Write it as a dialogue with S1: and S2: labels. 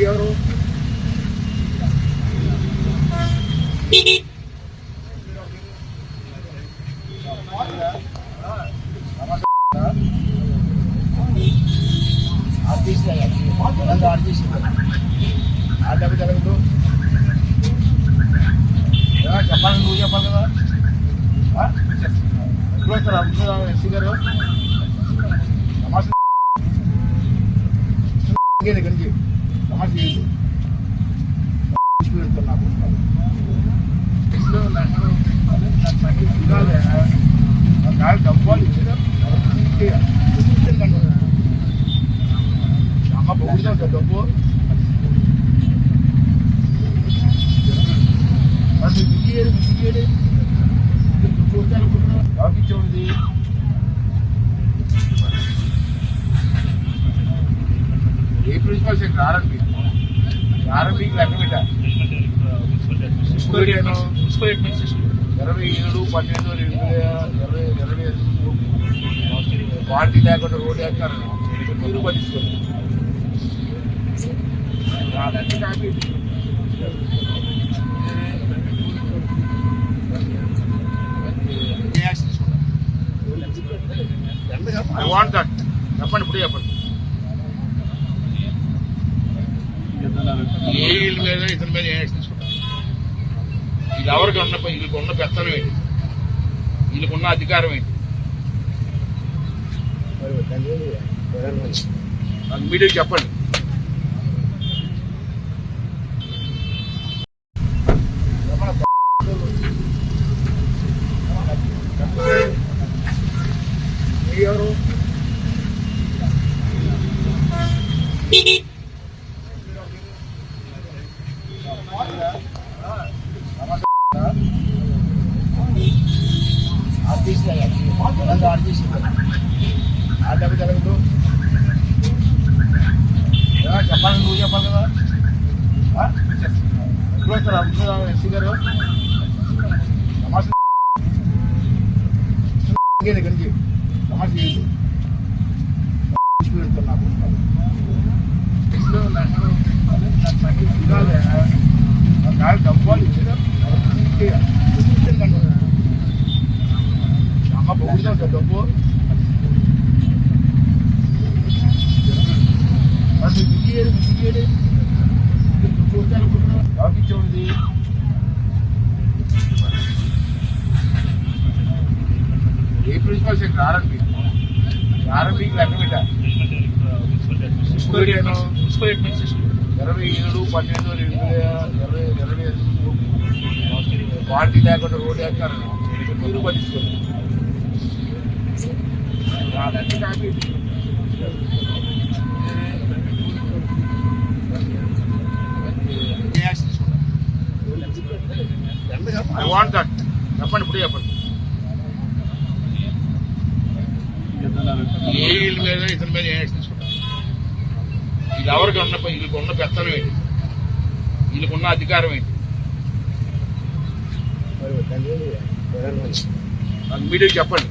S1: ఎవరు చెప్పాలి నువ్వు చెప్పాలి కదా ఇప్పుడు వస్తారు అబ్దుల్ ఎస్సీ గారు సమాచారం తమాషా ఇంకేది గంజి తమాషా చేయదు పెడుతున్నాము డబ్బాలు అమ్మ పొగుడుతా డబ్బు అది విజయడు విజయడు ఎవరికి ఇచ్చేది ఏ ప్రిన్సిపల్ సెక్టర్ ఆర్ఎంపీ ఆర్ఎంపీకి లెక్క పెట్టా? ఇరవై ఏడు పన్నెండు రెండు ఇరవై ఇరవై ఐదు పార్టీ లేకుండా రోడ్డు ఎక్కారు మీరు పట్టించుకోండి కాపీ ఐ వాంట్ దట్ చెప్పండి ఇప్పుడు చెప్పండి ఏ వీళ్ళ మీద ఇతని మీద ఏ తీసుకుంటారు ఇది ఎవరికి ఉన్న వీళ్ళకి ఉన్న పెత్తనం ఏంటి? వీళ్ళకి ఉన్న అధికారం ఏంటి? నాకు మీడియాకి చెప్పండి. ఎవరు? చెప్పాలి నువ్వు చెప్పాలి కదా ఆ? వస్తారు ఎస్సీ గారు అమ్మ పొగుడుతా డబ్బు అది విజయడు విజయడు ఎవరికి ఇచ్చేది ఏ ప్రిన్సిపల్ సెక్టర్ ఆర్ఎంపీ ఆర్ఎంపీకి లెక్క పెట్టా ఇరవై ఏడు పన్నెండు రెండు ఇరవై ఇరవై ఐదు పార్టీ లేకుండా రోడ్డు ఎక్కారు మీరు పట్టించుకోండి ఐ వాంట్ దట్ చెప్పండి ఇప్పుడు చెప్పండి. వీళ్ళ మీద ఇతని మీద ఏ యాక్షన్ తీసుకుంటారు ఇది ఎవరికి ఉన్న వీళ్ళకి ఉన్న పెత్తనం ఏంటి? వీళ్ళకి ఉన్న అధికారం ఏంటి? మీడియాకి చెప్పండి.